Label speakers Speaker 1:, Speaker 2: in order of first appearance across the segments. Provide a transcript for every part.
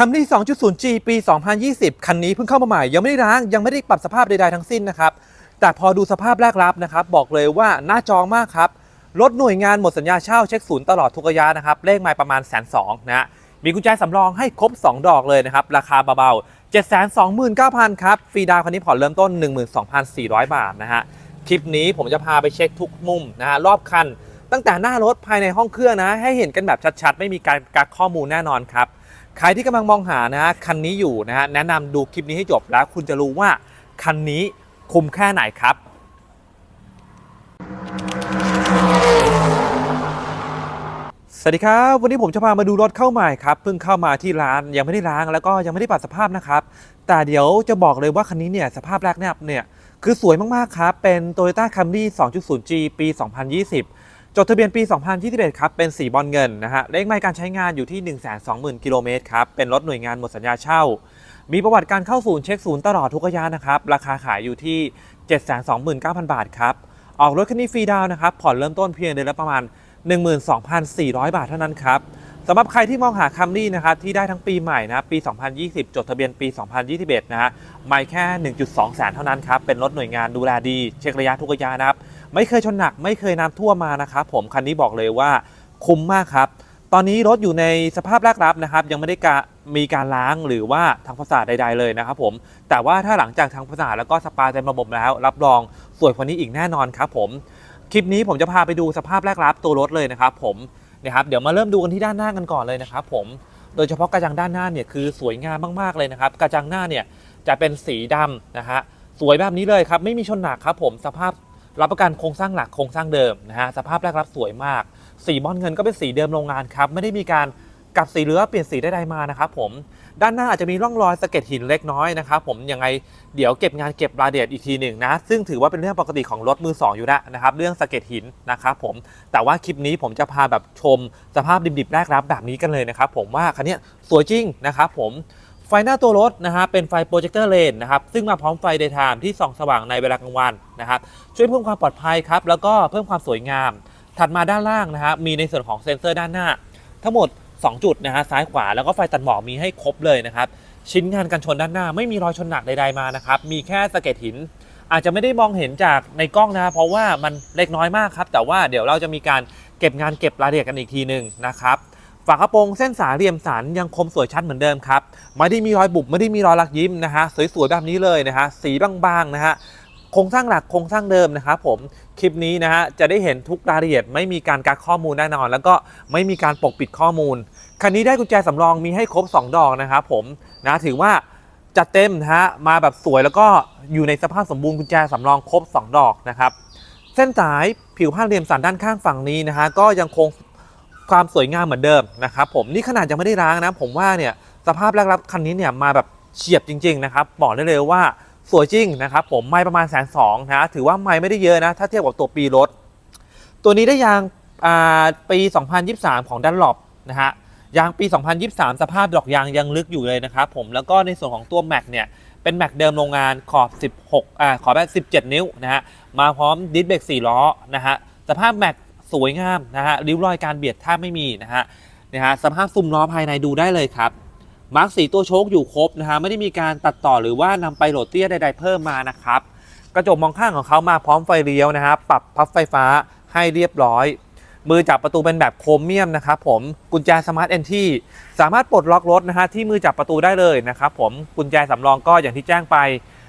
Speaker 1: คัมรี่ 2.0G ปี 2020 คันนี้เพิ่งเข้ามาใหม่ ยังไม่ได้ล้างยังไม่ได้ปรับสภาพใดๆทั้งสิ้นนะครับ แต่พอดูสภาพแรกรับนะครับ บอกเลยว่าน่าจองมากครับ รถหน่วยงานหมดสัญญาเช่าเช็คศูนย์ตลอดทุกระยะนะครับ เลขไมล์ประมาณแสนสองนะฮะมีกุญแจสำรองให้ครบ 2 ดอกเลยนะครับ ราคาเบาๆ 729,000 ครับ ฟรีดาวคันนี้ผ่อนเริ่มต้น 12,400 บาทนะฮะ คลิปนี้ผมจะพาไปเช็คทุกมุมนะฮะรอบคัน ตั้งแต่หน้ารถภายในห้องเครื่องนะ ให้เห็นกันแบบชัดๆ ไม่มีการกักข้อมูลแน่นอนครับ ใครที่กำลังมองหานะฮะคันนี้อยู่นะฮะแนะนำดูคลิปนี้ให้จบแล้ว คุณจะรู้ว่าคันนี้คุ้มแค่ไหนครับสวัสดีครับ วันนี้ผมจะพามาดูรถเข้าใหม่ครับเพิ่งเข้ามาที่ร้านยังไม่ได้ล้างแล้วก็ยังไม่ได้ปรับสภาพนะครับ แต่เดี๋ยวจะบอกเลยว่าคันนี้เนี่ยสภาพแรกเนี่ยเนี่ยคือสวยมากๆครับ เป็น Toyota Camry 2.0G ปี 2020 จดทะเบียนปี 2021 ครับ เป็นสีบอลเงินนะฮะเลขไมล์การใช้งานอยู่ที่ 120,000 กิโลเมตรครับ เป็นรถหน่วยงานหมดสัญญาเช่า มีประวัติการเข้าศูนย์เช็คศูนย์ตลอดทุกระยะนะครับ ราคาขายอยู่ที่ 729,000 บาทครับ ออกรถคันนี้ฟรีดาวน์นะครับ ผ่อนเริ่มต้นเพียงเดือนละประมาณ 12,400 บาทเท่านั้นครับสำหรับใครที่มองหาคัมรี่นะครับที่ได้ทั้งปีใหม่นะปี 2020 จดทะเบียนปี 2021 นะฮะไม่แค่ 1.2 แสนเท่านั้นครับ เป็นรถหน่วยงานดูแลดี เช็คระยะทุกระยะนะครับ ไม่เคยชนหนักไม่เคยน้ำท่วมมานะครับผมคันนี้บอกเลยว่าคุ้มมากครับตอนนี้รถอยู่ในสภาพแรกรับนะครับ ยังไม่ได้กะมีการล้างหรือว่าทางภาษาใด ๆเลยนะครับผมแต่ว่าถ้าหลังจากทางภาษาแล้วก็สปาเต็มระบบแล้ว รับรองสวยกว่านี้อีกแน่นอนครับผมคลิปนี้ผมจะพาไปดูสภาพแรกรับตัวรถเลยนะครับผมนะครับเดี๋ยวมาเริ่มดูกันที่ด้านหน้ากันก่อนเลยนะครับผมโดยเฉพาะกระจังด้านหน้าเนี่ยคือสวยงามมากๆเลยนะครับ กระจังหน้าเนี่ยจะเป็นสีดำนะฮะสวยแบบนี้เลยครับไม่มีชนหนักครับผมสภาพ รับประกันโครงสร้างหลักโครงสร้างเดิมนะฮะสภาพแรกรับสวยมาก สีบอลเงินก็เป็นสีเดิมโรงงานครับไม่ได้มีการกลับสีหรือว่าเปลี่ยนสีใดมานะครับผมด้านหน้าอาจจะมีร่องรอยสะเก็ดหินเล็กน้อยนะครับผมยังไงเดี๋ยวเก็บงานเก็บรายละเอียดอีกทีหนึ่งนะ ซึ่งถือว่าเป็นเรื่องปกติของรถมือสองอยู่แล้วนะครับ เรื่องสะเก็ดหินนะครับผมแต่ว่าคลิปนี้ผมจะพาแบบชมสภาพดิบๆแรกรับแบบนี้กันเลยนะครับผมว่าคันนี้สวยจริงนะครับผม ไฟหน้าตัวรถนะฮะเป็นไฟโปรเจคเตอร์เลนนะครับซึ่งมาพร้อมไฟเดย์ไทม์ที่ส่องสว่างในเวลากลางวันนะครับช่วยเพิ่มความปลอดภัยครับแล้วก็เพิ่มความสวยงาม ถัดมาด้านล่างนะฮะมีในส่วนของเซ็นเซอร์ด้านหน้า ทั้งหมด 2 จุดนะฮะซ้ายขวาแล้วก็ไฟตัดหมอกมีให้ครบเลยนะครับชิ้นงานกันชนด้านหน้าไม่มีรอยชนหนักใดๆมานะครับมีแค่สะเก็ดหิน อาจจะไม่ได้มองเห็นจากในกล้องนะเพราะว่ามันเล็กน้อยมากครับแต่ว่าเดี๋ยวเราจะมีการเก็บงานเก็บรายละเอียดกันอีกทีหนึ่งนะครับ ฝากระโปรงเส้นสายเหลี่ยมสันยังคมสวยชัดเหมือนเดิมครับไม่ได้มีรอยบุบไม่ได้มีรอยลักยิ้มนะฮะสวยๆแบบนี้เลยนะฮะสีบางๆนะฮะโครงสร้างหลักโครงสร้างเดิมนะครับผมคลิปนี้นะฮะจะได้เห็นทุกรายละเอียดไม่มีการกักข้อมูลแน่นอน แล้วก็ไม่มีการปกปิดข้อมูล คันนี้ได้กุญแจสำรองมีให้ครบ 2 ดอกนะครับผมนะถือว่าจัดเต็มนะฮะมาแบบสวยแล้วก็อยู่ในสภาพสมบูรณ์กุญแจสำรองครบ 2 ดอกนะครับเส้นสายผิวผ้าเหลี่ยมสันด้านข้างฝั่งนี้นะฮะก็ยังคง ความสวยงามเหมือนเดิมนะครับผมนี่ขนาดยังไม่ได้ล้างนะ ผมว่าเนี่ยสภาพแรกรับคันนี้เนี่ยมาแบบเฉียบจริง ๆ นะครับบอกได้เลยว่าสวยจริงนะครับผมไม่ประมาณแสนสองนะถือว่าไม่ไม่ได้เยอะนะ ถ้าเทียบกับตัวปีรถ ตัวนี้ได้ยางอ่าปี 2023 ของดันหลบนะฮะยางปี 2023 สภาพดอกยางยังลึกอยู่เลยนะครับผมแล้วก็ในส่วนของตัวแม็กเนี่ยเป็นแม็กเดิมโรงงานขอบ 16อ่าขอแบบ17 นิ้วนะฮะมาพร้อมดิสเบรก4ล้อนะฮะสภาพแม็ก สวยงามนะฮะริ้วรอยการเบียดแทบไม่มีนะฮะนะฮะสภาพซุ้มล้อภายในดูได้เลยครับมาร์กสีตัวโชคอยู่ครบนะฮะไม่ได้มีการตัดต่อหรือว่านำไปโหลดเตี้ยใด ๆ เพิ่มมานะครับกระจกมองข้างของเขามาพร้อมไฟเลี้ยวนะฮะปรับพับไฟฟ้าให้เรียบร้อย มือจับประตูเป็นแบบโครเมียมนะครับผมกุญแจสมาร์ทเอนที่สามารถปลดล็อกรถนะฮะที่มือจับประตูได้เลยนะครับผมกุญแจสำรองก็อย่างที่แจ้งไป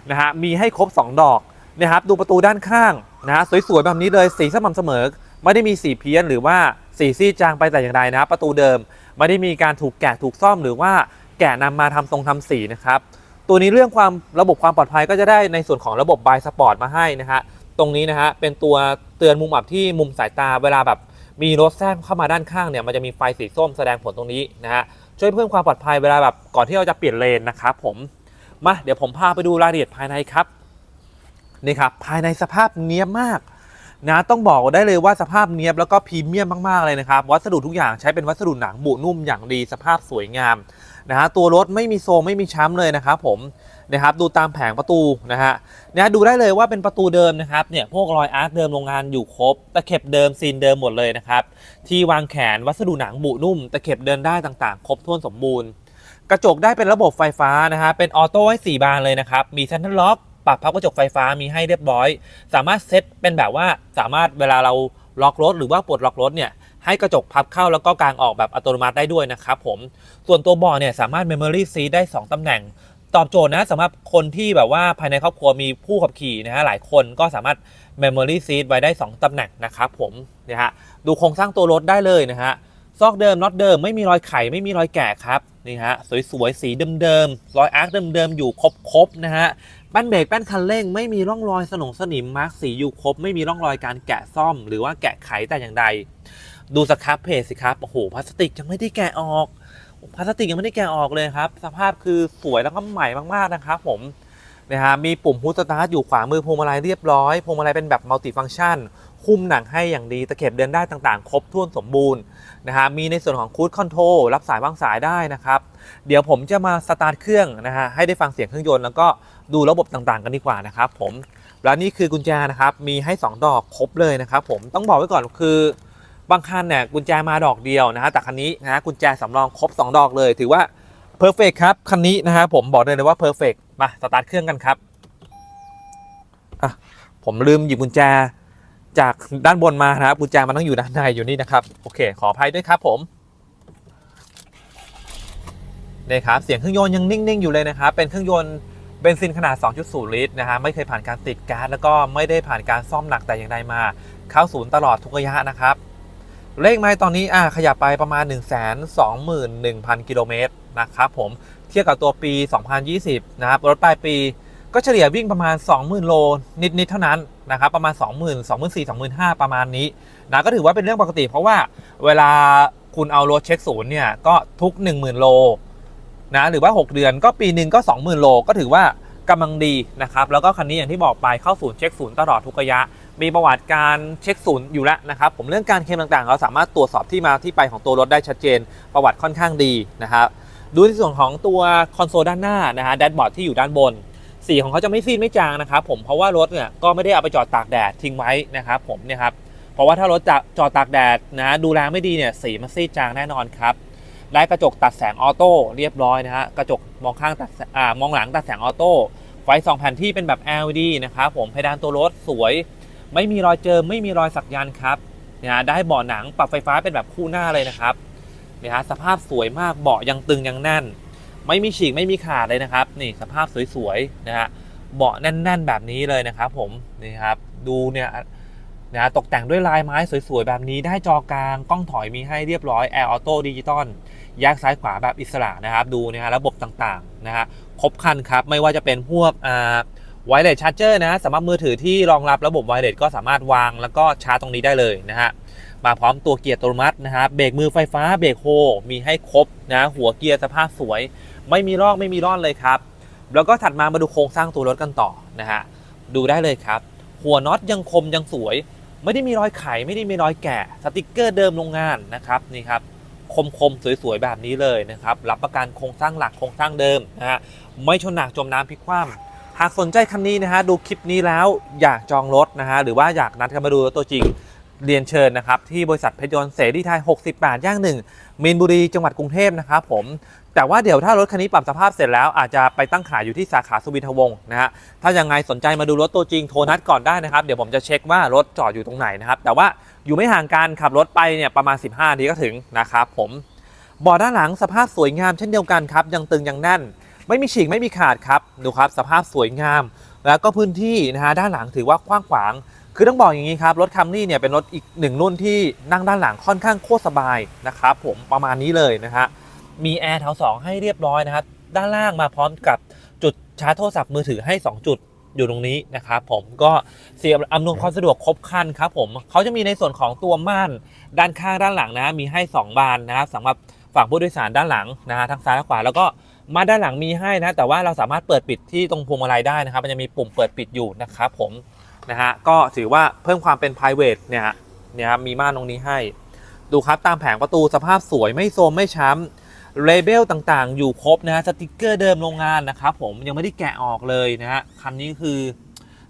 Speaker 1: นะฮะมีให้ครบ 2 ดอกนะครับดูประตูด้านข้างนะฮะสวยๆแบบนี้เลยสีสม่ำเสมอ ไม่ได้มีสีเพี้ยนหรือว่าสีซีดจางไปแต่อย่างใดนะฮะประตูเดิมไม่ได้มีการถูกแกะถูกซ่อมหรือว่าแกะนำมาทำทรงทำสีนะครับตัวนี้เรื่องความระบบความปลอดภัยก็จะได้ในส่วนของระบบบายสปอร์ตมาให้นะฮะตรงนี้นะฮะเป็นตัวเตือนมุมอับที่มุมสายตาเวลาแบบมีรถแทรกเข้ามาด้านข้างเนี่ยมันจะมีไฟสีส้มแสดงผลตรงนี้นะฮะช่วยเพิ่มความปลอดภัยเวลาแบบก่อนที่เราจะเปลี่ยนเลนนะครับผมมาเดี๋ยวผมพาไปดูรายละเอียดภายในครับนี่ครับภายในสภาพเนี้ยมาก นะต้องบอกได้เลยว่าสภาพเนียบแล้วก็พรีเมียมมากๆเลยนะครับ วัสดุทุกอย่างใช้เป็นวัสดุหนังบุนุ่มอย่างดีสภาพสวยงามนะฮะตัวรถไม่มีโซมไม่มีช้ำเลยนะครับผมนะครับดูตามแผงประตูนะฮะนะดูได้เลยว่าเป็นประตูเดิมนะครับเนี่ยพวกรอยอาร์ตเดิมโรงงานอยู่ครบ ตะเข็บเดิมซีนเดิมหมดเลยนะครับ ที่วางแขนวัสดุหนังบุนุ่ม ตะเข็บเดินได้ต่างๆ ครบถ้วนสมบูรณ์ กระจกได้เป็นระบบไฟฟ้านะฮะเป็นออโต้ให้4บานเลยนะครับมีเซนทรัลล็อก ปรับพับกระจกไฟฟ้ามีให้เรียบร้อย สามารถเซตเป็นแบบว่าสามารถเวลาเราล็อกรถหรือว่าปลดล็อกรถเนี่ยให้กระจกพับเข้าแล้วก็กางออกแบบอัตโนมัติได้ด้วยนะครับผม ส่วนตัวเบาะเนี่ยสามารถ Memory Seat ได้ 2 ตำแหน่ง ตอบโจทย์นะสำหรับคนที่แบบว่าภายในครอบครัวมีผู้ขับขี่นะฮะหลายคนก็สามารถ Memory Seat ไว้ได้ 2 ตำแหน่งนะครับผมนะฮะดูโครงสร้างตัวรถได้เลยนะฮะซอกเดิมน็อตเดิมไม่มีรอยไขไม่มีรอยแกะครับนี่ฮะสวยๆสีเดิมๆรอยอาร์คเดิมๆอยู่ครบๆนะฮะ แป้นเบรกแป้นคันเร่งไม่มีร่องรอยสนงสนิมมาร์กสีอยู่ครบ ไม่มีร่องรอยการแกะซ่อม หรือว่าแกะไขแต่อย่างใด ดูสครับเพจสิครับโอ้โหพลาสติกยังไม่ได้แกะออกพลาสติกยังไม่ได้แกะออกเลยครับ สภาพคือสวยแล้วก็ใหม่มากๆนะครับผมนะฮะมีปุ่มฮูสตาร์ทอยู่ขวามือพวงมาลัยเรียบร้อยพวงมาลัยเป็นแบบมัลติฟังก์ชัน คุมหนังให้อย่างดีตะเข็บเดินได้ต่างๆ ครบถ้วนสมบูรณ์นะฮะมีในส่วนของคูดคอนโทรลรับสายวางสายได้นะครับ เดี๋ยวผมจะมาสตาร์ทเครื่องนะฮะให้ได้ฟังเสียงเครื่องยนต์แล้วก็ ดูระบบต่างๆ กันดีกว่านะครับผมแล้วนี่คือกุญแจนะครับมีให้ 2 ดอกครบเลยนะครับผมต้องบอกไว้ก่อนคือบางคันเนี่ยกุญแจมาดอกเดียวนะฮะแต่คันนี้นะฮะกุญแจสำรองครบ 2 ดอกเลย ถือว่าเพอร์เฟกครับคันนี้นะฮะผมบอกได้เลยว่าเพอร์เฟกมาสตาร์ทเครื่องกันครับอะผมลืมหยิบกุญแจจากด้านบนมานะครับกุญแจมันต้องอยู่ด้านในอยู่นี่นะครับโอเค ขออภัยด้วยครับผมนี่ครับเสียงเครื่องยนต์ยังนิ่งๆอยู่เลยนะครับเป็นเครื่องยนต์ เบนซินขนาด 2.0 ลิตรนะฮะไม่เคยผ่านการติดก๊าซแล้วก็ไม่ได้ผ่านการซ่อมหนักแต่อย่างใดมา เข้าศูนย์ตลอดทุกระยะนะครับเลขไมล์ตอนนี้อะขยับไปประมาณ 1 2 1 0 0 0 กิโลเมตรนะครับผมเทียบกับตัวปี 2020 นะครับรถปลายปีก็เฉลี่ยวิ่งประมาณ 20,000 โล นิด ๆ เท่านั้นนะครับประมาณ 20,000 24,000 25,000 ประมาณนี้นะก็ถือว่าเป็นเรื่องปกติ เพราะว่าเวลาคุณเอารถเช็คศูนย์เนี่ยก็ทุก 10,000 โล นะหรือว่า 6 เดือนก็ปีหนึ่งก็ 20,000 โล ก็ถือว่ากำลังดีนะครับ แล้วก็คันนี้อย่างที่บอกไปเข้าศูนย์เช็คศูนย์ตลอดทุกระยะ มีประวัติการเช็คศูนย์อยู่แล้วนะครับ ผมเรื่องการเคลมต่างๆ เราสามารถตรวจสอบที่มาที่ไปของตัวรถได้ชัดเจน ประวัติค่อนข้างดีนะครับดูในส่วนของตัวคอนโซลด้านหน้านะฮะแดชบอร์ดที่อยู่ด้านบน สีของเขาจะไม่ซีดไม่จางนะครับผมเพราะว่ารถเนี่ยก็ไม่ได้เอาไปจอดตากแดดทิ้งไว้นะครับผมเนี่ยครับเพราะว่าถ้ารถจะจอดตากแดดนะดูแลไม่ดีเนี่ยสีมันซีดจางแน่นอนครับ ได้กระจกตัดแสงออโต้เรียบร้อยนะฮะกระจกมองข้างตัดอ่ามองหลังตัดแสงออโต้ไฟสองแผ่นที่เป็นแบบ LED นะครับผมเพดานตัวรถสวย ไม่มีรอยเจิมไม่มีรอยสักยันครับเนี่ยฮะได้เบาะหนังปรับไฟฟ้าเป็นแบบคู่หน้าเลยนะครับเนี่ยฮะสภาพสวยมากเบาะยังตึงยังแน่น ไม่มีฉีกไม่มีขาดเลยนะครับ นี่สภาพสวยๆนะฮะเบาะแน่น ๆ แบบนี้เลยนะครับ ผมนี่ครับดูเนี่ยนะตกแต่งด้วยลายไม้สวยๆแบบนี้ได้จอกลางกล้องถอยมีให้เรียบร้อยแอร์ออโต้ดิจิตอล แยกซ้ายขวาแบบอิสระนะครับ ดูนะฮะระบบต่างๆนะฮะครบครันครับ ไม่ว่าจะเป็นพวกอ่าไวเลสชาร์จเจอร์นะสำหรับมือถือที่รองรับระบบไวเลสก็สามารถวางแล้วก็ชาร์จตรงนี้ได้เลยนะฮะมาพร้อมตัวเกียร์อัตโนมัตินะฮะเบรกมือไฟฟ้าเบรกโฮมีให้ครบนะหัวเกียร์สภาพสวย ไม่มีร่อกไม่มีร่อนเลยครับ แล้วก็ถัดมามาดูโครงสร้างตัวรถกันต่อนะฮะดูได้เลยครับ หัวน็อตยังคมยังสวย ไม่ได้มีรอยไขไม่ได้มีรอยแกะสติกเกอร์เดิมโรงงานนะครับนี่ครับ คมๆ สวยๆ แบบนี้เลยนะครับ รับประกันโครงสร้างหลักโครงสร้างเดิมนะฮะไม่ชนหนักจมน้ำพลิกคว่ำหากสนใจคันนี้นะฮะดูคลิปนี้แล้วอยากจองรถนะฮะหรือว่าอยากนัดกันมาดูรถตัวจริงเรียนเชิญนะครับ ที่บริษัทเพชรยนต์เสรีไทย 68 ย่างหนึ่งมีนบุรีจังหวัดกรุงเทพนะครับผม แต่ว่าเดี๋ยวถ้ารถคันนี้ปรับสภาพเสร็จแล้วอาจจะไปตั้งขายอยู่ที่สาขาสุวินทวงศ์นะฮะถ้ายังไงสนใจมาดูรถตัวจริงโทรนัดก่อนได้นะครับ เดี๋ยวผมจะเช็คว่ารถจอดอยู่ตรงไหนนะครับ แต่ว่าอยู่ไม่ห่างกันขับรถไปเนี่ยประมาณ 15นาทีก็ถึงนะครับผมบาะด้านหลังสภาพสวยงามเช่นเดียวกันครับยังตึงยังแน่น ไม่มีฉีกไม่มีขาดครับดูครับสภาพสวยงาม แล้วก็พื้นที่นะฮะด้านหลังถือว่ากว้างขวาง คือต้องบอกอย่างนี้ครับรถคัมรี่เนี่ยเป็นรถอีกหนึ่งรุ่นที่นั่งด้านหลังค่อนข้างโคตรสบายนะครับผมประมาณนี้เลยนะฮะ มีแอร์แถว2ให้เรียบร้อยนะครับ ด้านล่างมาพร้อมกับจุดชาร์จโทรศัพท์มือถือให้ 2 จุดอยู่ตรงนี้นะครับผมก็เสียอำนวยความสะดวกครบครันครับผมเขาจะมีในส่วนของตัวม่านด้านข้างด้านหลังนะ มีให้ 2 บานนะครับสำหรับฝั่งผู้โดยสารด้านหลังนะฮะทั้งซ้ายและขวาแล้วก็มาด้านหลังมีให้นะแต่ว่าเราสามารถเปิดปิดที่ตรงพวงมาลัยได้นะครับ มันจะมีปุ่มเปิดปิดอยู่นะครับผมนะฮะก็ถือว่าเพิ่มความเป็น private เนี่ยฮะเนี่ยครับมีม่านตรงนี้ให้ ดูครับตามแผงประตูสภาพสวยไม่โทรมไม่ช้ำ เลเบลต่างๆ อยู่ครบนะฮะสติกเกอร์เดิมโรงงานนะครับผมยังไม่ได้แกะออกเลยนะฮะคันนี้คือ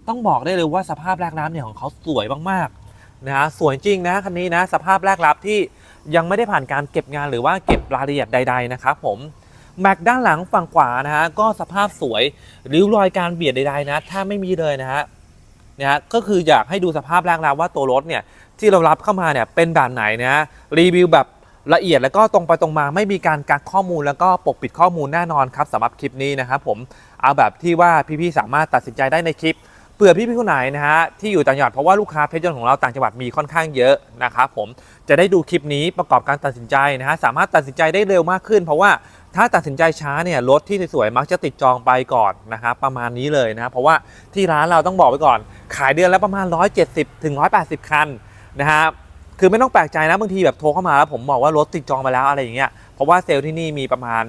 Speaker 1: ต้องบอกได้เลยว่าสภาพแรกรับเนี่ยของเขาสวยมากๆนะฮะสวยจริงนะคันนี้นะสภาพแรกรับที่ยังไม่ได้ผ่านการเก็บงานหรือว่าเก็บรายละเอียดใด ๆ นะครับผมแม็กด้านหลังฝั่งขวานะฮะก็สภาพสวยริ้วรอยการเบียดใดๆนะถ้าไม่มีเลยนะฮะนะฮะก็คืออยากให้ดูสภาพแรกแล้วว่าตัวรถเนี่ยที่เรารับเข้ามาเนี่ยเป็นแบบไหนนะฮะรีวิวแบบ ละเอียดแล้วก็ตรงไปตรงมาไม่มีการกักข้อมูลแล้วก็ปกปิดข้อมูลแน่นอนครับสำหรับคลิปนี้นะครับผมเอาแบบที่ว่าพี่ๆสามารถตัดสินใจได้ในคลิปเผื่อพี่ๆคนไหนนะฮะที่อยู่ต่างจังหวัดเพราะว่าลูกค้าเพจยนต์ของเราต่างจังหวัดมีค่อนข้างเยอะนะครับผมจะได้ดูคลิปนี้ประกอบการตัดสินใจนะฮะสามารถตัดสินใจได้เร็วมากขึ้น เพราะว่าถ้าตัดสินใจช้าเนี่ยรถที่สวยๆมักจะติดจองไปก่อนนะครับประมาณนี้เลยนะครับเพราะว่าที่ร้านเราต้องบอกไว้ก่อน ขายเดือนละประมาณ 170ถึง180 คันนะฮะ คือไม่ต้องแปลกใจนะบางทีแบบโทรเข้ามาแล้วผมบอกว่ารถติดจองไปแล้วอะไรอย่างเงี้ยเพราะว่าเซลล์ที่นี่มีประมาณ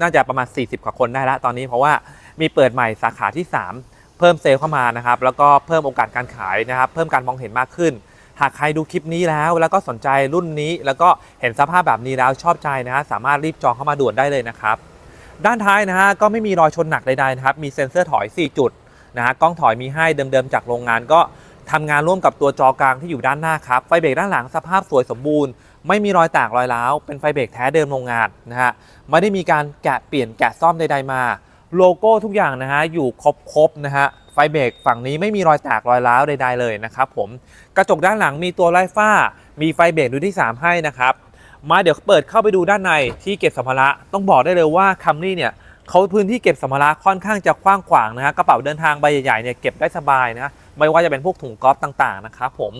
Speaker 1: น่าจะประมาณ 40 กว่าคนได้แล้วตอนนี้ เพราะว่ามีเปิดใหม่สาขาที่ 3 เพิ่มเซลล์เข้ามานะครับแล้วก็เพิ่มโอกาสการขายนะครับเพิ่มการมองเห็นมากขึ้น หากใครดูคลิปนี้แล้ว แล้วก็สนใจรุ่นนี้ แล้วก็เห็นสภาพแบบนี้แล้วชอบใจนะฮะสามารถรีบจองเข้ามาด่วนได้เลยนะครับด้านท้ายนะฮะก็ไม่มีรอยชนหนักใดๆนะครับมีเซ็นเซอร์ถอย 4 จุดนะฮะกล้องถอยมีให้เดิมๆจากโรงงานก็ ทำงานร่วมกับตัวจอกลางที่อยู่ด้านหน้าครับ ไฟเบรกด้านหลังสภาพสวยสมบูรณ์ ไม่มีรอยแตกรอยร้าว เป็นไฟเบรกแท้เดิมโรงงานนะฮะ ไม่ได้มีการแกะเปลี่ยนแกะซ่อมใดๆมา โลโก้ทุกอย่างนะฮะอยู่ครบๆนะฮะ ไฟเบรกฝั่งนี้ไม่มีรอยแตกรอยร้าวใดๆเลยนะครับผม กระจกด้านหลังมีตัวไล่ฟ้า มีไฟเบรกดูที่ 3 ให้นะครับ มาเดี๋ยวเปิดเข้าไปดูด้านในที่เก็บสัมภาระ ต้องบอกได้เลยว่าคัมรี่เนี่ยเขาพื้นที่เก็บสัมภาระค่อนข้างจะกว้างขวางนะฮะ กระเป๋าเดินทางใบใหญ่ๆเนี่ยเก็บได้สบายนะ ไม่ว่าจะเป็นพวกถุงก๊อฟต่างๆนะครับผม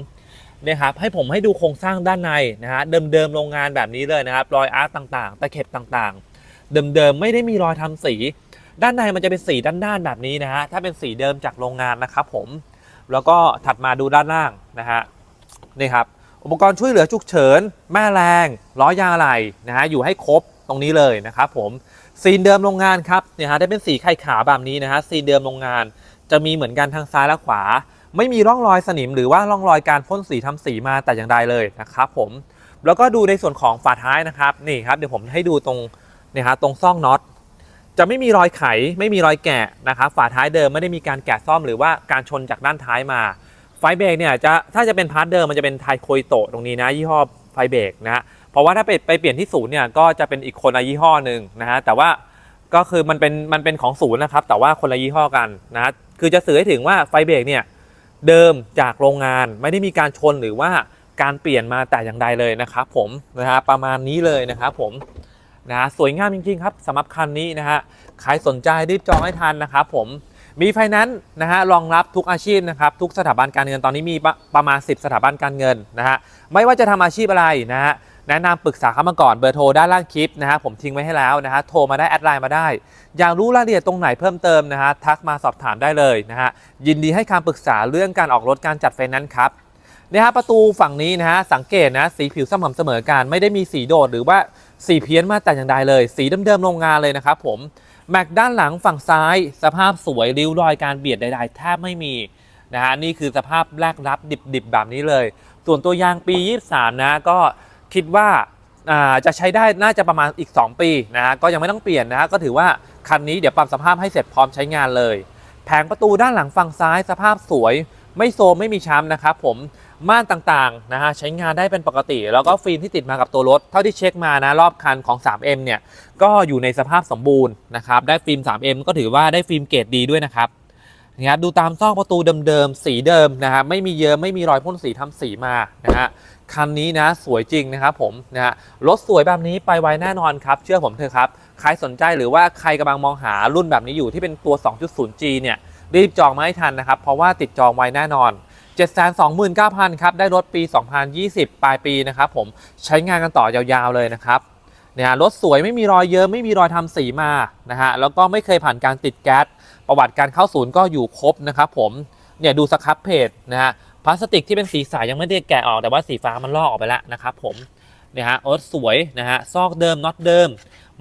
Speaker 1: เนี่ยครับให้ผมให้ดูโครงสร้างด้านในนะฮะเดิมๆโรงงานแบบนี้เลยนะครับรอยอาร์ตต่างๆตะเข็บต่างๆ เดิมๆไม่ได้มีรอยทำสี ด้านในมันจะเป็นสีด้านๆแบบนี้นะฮะถ้าเป็นสีเดิมจากโรงงานนะครับผมแล้วก็ถัดมาดูด้านล่างนะฮะนี่ครับอุปกรณ์ช่วยเหลือฉุกเฉินแม่แรงล้อยางอะไหล่นะฮะอยู่ให้ครบตรงนี้เลยนะครับผมซีนเดิมโรงงานครับเนี่ยฮะได้เป็นสีไข่ขาวแบบนี้นะฮะซีนเดิมโรงงาน จะมีเหมือนกันทางซ้ายและขวา ไม่มีร่องรอยสนิมหรือว่าร่องรอยการพ่นสีทำสีมาแต่อย่างใดเลยนะครับผมแล้วก็ดูในส่วนของฝาท้ายนะครับนี่ครับเดี๋ยวผมให้ดูตรงนี่ยฮะตรงซ่องน็อตจะไม่มีรอยไขไม่มีรอยแกะนะครับฝาท้ายเดิมไม่ได้มีการแกะซ่อมหรือว่าการชนจากด้านท้ายมา ไฟเบรกเนี่ยจะถ้าจะเป็นพาร์ทเดิมมันจะเป็นไทโคยโตะตรงนี้นะยี่ห้อไฟเบรกนะฮะเพราะว่าถ้าไปไปเปลี่ยนที่ศูนย์เนี่ยก็จะเป็นอีกคนละยี่ห้อหนึ่งนะฮะแต่ว่า ก็คือมันเป็นมันเป็นของศูนย์นะครับ แต่ว่าคนละยี่ห้อกันนะคือจะสื่อให้ถึงว่าไฟเบรกเนี่ยเดิมจากโรงงานไม่ได้มีการชนหรือว่าการเปลี่ยนมาแต่อย่างใดเลยนะครับผมนะฮะประมาณนี้เลยนะครับผมนะฮะสวยงามจริงๆครับสำหรับคันนี้นะฮะใครสนใจรีบจองให้ทันนะครับผมมีไฟนนซ์นะฮะรองรับทุกอาชีพนะครับทุกสถาบันการเงินตอนนี้มีประประมาณ 10 สถาบันการเงินนะฮะไม่ว่าจะทำอาชีพอะไรนะฮะ แนะนำปรึกษาเขามาก่อนเบอร์โทรด้านล่างคลิปนะฮะผมทิ้งไว้ให้แล้วนะฮะโทรมาได้แอดไลน์มาได้ อยากรู้รายละเอียดตรงไหนเพิ่มเติมนะฮะทักมาสอบถามได้เลยนะฮะยินดีให้คำปรึกษาเรื่องการออกรถการจัดไฟแนนซ์ครับนี่ฮะประตูฝั่งนี้นะฮะสังเกตนะสีผิวสม่ำเสมอกันไม่ได้มีสีโดดหรือว่าสีเพี้ยนมาแต่อย่างใดเลย สีเดิมๆโรงงานเลยนะครับผมแม็กด้านหลังฝั่งซ้าย สภาพสวยริ้วรอยการเบียดใดๆแทบไม่มีนะฮะนี่คือสภาพแรกรับดิบๆแบบนี้เลย ส่วนตัวยางปี 23 นะก็ คิดว่าจะใช้ได้น่าจะประมาณอีก 2 ปีนะฮะก็ยังไม่ต้องเปลี่ยนนะฮะก็ถือว่าคันนี้เดี๋ยวปรับสภาพให้เสร็จพร้อมใช้งานเลย แผงประตูด้านหลังฝั่งซ้ายสภาพสวย ไม่โซมไม่มีช้ำนะครับผมม่านต่างๆนะฮะใช้งานได้เป็นปกติ แล้วก็ฟิล์มที่ติดมากับตัวรถ เท่าที่เช็คมานะรอบคันของ 3M เนี่ยก็อยู่ในสภาพสมบูรณ์นะครับได้ฟิล์ม 3M ก็ถือว่าได้ฟิล์มเกรดดีด้วยนะครับนะดูตามซอกประตูเดิมๆสีเดิมนะฮะไม่มีเยอะไม่มีรอยพ่นสีทำสีมานะฮะ คันนี้นะสวยจริงนะครับผมนะฮะรถสวยแบบนี้ไปไวแน่นอนครับ เชื่อผมเถอะครับ ใครสนใจหรือว่าใครกำลังมองหารุ่นแบบนี้อยู่ที่เป็นตัว 2.0G เนี่ยรีบจองมาให้ทันนะครับ เพราะว่าติดจองไวแน่นอน 729,000 ครับ ได้รถปี 2020 ปลายปีนะครับผมใช้งานกันต่อยาวๆเลยนะครับเนะฮะรถสวยไม่มีรอยเยอะไม่มีรอยทำสีมานะฮะแล้วก็ไม่เคยผ่านการติดแก๊สประวัติการเข้าศูนย์ก็อยู่ครบนะครับผมเนี่ยดูสครับเพจนะฮะ ลาสติกที่เป็นสีใสยังไม่ได้แกะออกแต่ว่าสีฟ้ามันลอกออกไปแล้วนะครับผมเนี่ยฮะรถสวยนะฮะซอกเดิมน็อตเดิม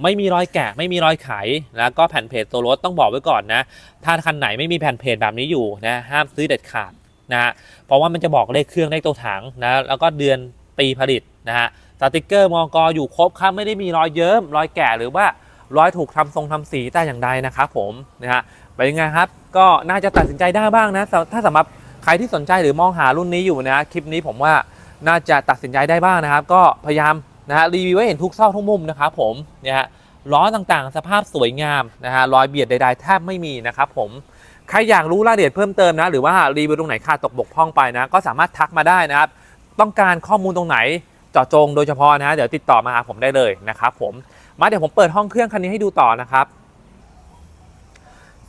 Speaker 1: ไม่มีรอยแกะไม่มีรอยไขแล้วก็แผ่นเพจตัวรถต้องบอกไว้ก่อนนะถ้าคันไหนไม่มีแผ่นเพจแบบนี้อยู่นะห้ามซื้อเด็ดขาดนะฮะเพราะว่ามันจะบอกเลขเครื่องเลขตัวถังนะแล้วก็เดือนปีผลิตนะฮะสติกเกอร์มอกอยู่ครบครับไม่ได้มีรอยเยิ้มรอยแก่หรือว่ารอยถูกทำทรงทำสีแต่อย่างใดนะครับผมนะฮะเป็นยังไงครับ ก็น่าจะตัดสินใจได้บ้างนะถ้าสำหรับ ใครที่สนใจหรือมองหารุ่นนี้อยู่นะคลิปนี้ผมว่าน่าจะตัดสินใจได้บ้างนะครับ ก็พยายามนะฮะรีวิวให้เห็นทุกซอกทุกมุมนะครับผมเนี่ยฮะล้อต่างๆ สภาพสวยงามนะฮะรอยเบียดใดๆแทบไม่มีนะครับผมใครอยากรู้รายละเอียดเพิ่มเติมนะ หรือว่ารีวิวตรงไหนขาดตกบกพร่องไปนะ ก็สามารถทักมาได้นะครับ ต้องการข้อมูลตรงไหนเจาะจงโดยเฉพาะนะ เดี๋ยวติดต่อมาหาผมได้เลยนะครับผมมาเดี๋ยวผมเปิดห้องเครื่องคันนี้ให้ดูต่อนะครับ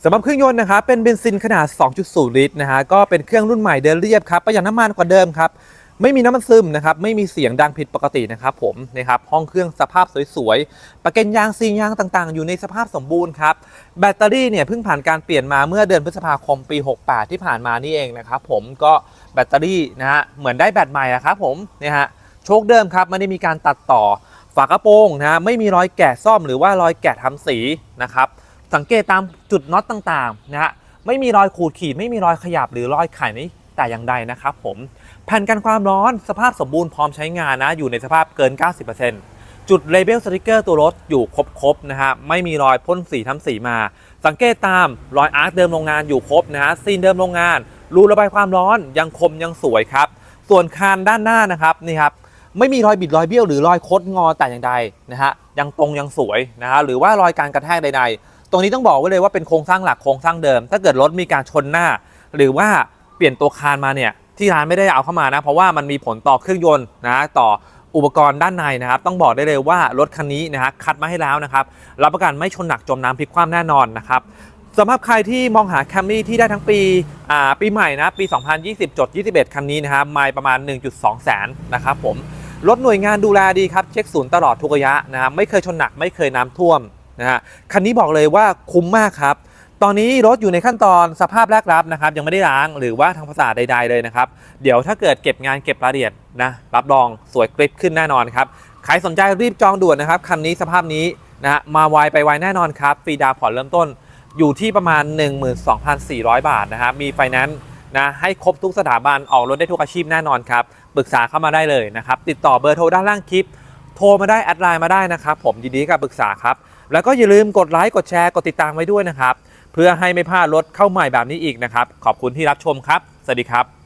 Speaker 1: สำหรับเครื่องยนต์นะครับเป็นเบนซินขนาด 2.0 ลิตรนะฮะก็เป็นเครื่องรุ่นใหม่เดินเรียบครับประหยัดน้ำมันกว่าเดิมครับไม่มีน้ำมันซึมนะครับไม่มีเสียงดังผิดปกตินะครับผมนะครับห้องเครื่องสภาพสวยๆประเกันยางซีนยางต่างๆ อยู่ในสภาพสมบูรณ์ครับแบตเตอรี่เนี่ยเพิ่งผ่านการเปลี่ยนมาเมื่อเดือนพฤษภาคมปี 68 ที่ผ่านมานี่เองนะครับผมก็แบตเตอรี่นะฮะเหมือนได้แบตใหม่อะครับผมนี่ฮะโชคเดิมครับไม่ได้มีการตัดต่อฝากระโปรงนะฮะไม่มีรอยแกะซ่อมหรือว่ารอยแกะทำสีนะครับ สังเกตตามจุดน็อตต่างๆนะฮะไม่มีรอยขูดขีดไม่มีรอยขยับหรือรอยไขนี้แต่อย่างใดนะครับผมแผ่นกันความร้อนสภาพสมบูรณ์พร้อมใช้งานนะอยู่ในสภาพเกิน 90%จุดเลเบลสติกเกอร์ตัวรถอยู่ครบๆนะฮะไม่มีรอยพ่นสีทำสีมา สังเกตตามรอยอาร์คเดิมโรงงานอยู่ครบนะฮะซีนเดิมโรงงาน รูระบายความร้อนยังคมยังสวยครับ ส่วนคานด้านหน้านะครับนี่ครับไม่มีรอยบิดรอยเบี้ยวหรือรอยคดงอแต่อย่างใดนะฮะยังตรงยังสวยนะฮะหรือว่ารอยการกระแทกใด ๆ ตรงนี้ต้องบอกไว้เลยว่าเป็นโครงสร้างหลักโครงสร้างเดิม ถ้าเกิดรถมีการชนหน้า หรือว่าเปลี่ยนตัวคานมาเนี่ยที่ร้านไม่ได้เอาเข้ามานะ เพราะว่ามันมีผลต่อเครื่องยนต์นะต่ออุปกรณ์ด้านในนะครับ ต้องบอกได้เลยว่ารถคันนี้นะฮะคัดมาให้แล้วนะครับรับประกันไม่ชนหนักจมน้ำพลิกคว่ำแน่นอนนะครับสำหรับใครที่มองหาแคมรี่ที่ได้ทั้งปีอ่าปีใหม่นะปี 2020จด21 คันนี้นะครับไม่ประมาณ 1.2 แสนนะครับผมรถหน่วยงานดูแลดีครับ เช็คศูนย์ตลอดทุกระยะนะครับไม่เคยชนหนักไม่เคยน้ำท่วม นะฮะคันนี้บอกเลยว่าคุ้มมากครับ ตอนนี้รถอยู่ในขั้นตอนสภาพแรกรับนะครับยังไม่ได้ล้างหรือว่าทางภาษาใด ๆ เลยนะครับ เดี๋ยวถ้าเกิดเก็บงานเก็บรายละเอียดนะรับรองสวยกริบขึ้นแน่นอนครับใครสนใจรีบจองด่วนนะครับคันนี้สภาพนี้นะฮะมาไวไปไวแน่นอนครับฟรีดาวน์ผ่อนเริ่มต้นอยู่ที่ประมาณ 12,400 บาทนะครับมีไฟแนนซ์นะให้ครบทุกสถาบันออกรถได้ทุกอาชีพแน่นอนครับปรึกษาเข้ามาได้เลยนะครับ ติดต่อเบอร์โทรด้านล่างคลิป โทรมาได้แอดไลน์มาได้นะครับ ผมยินดีกับปรึกษาครับ แล้วก็อย่าลืมกดไลค์กดแชร์กดติดตามไว้ด้วยนะครับ เพื่อให้ไม่พลาดรถเข้าใหม่แบบนี้อีกนะครับ ขอบคุณที่รับชมครับ สวัสดีครับ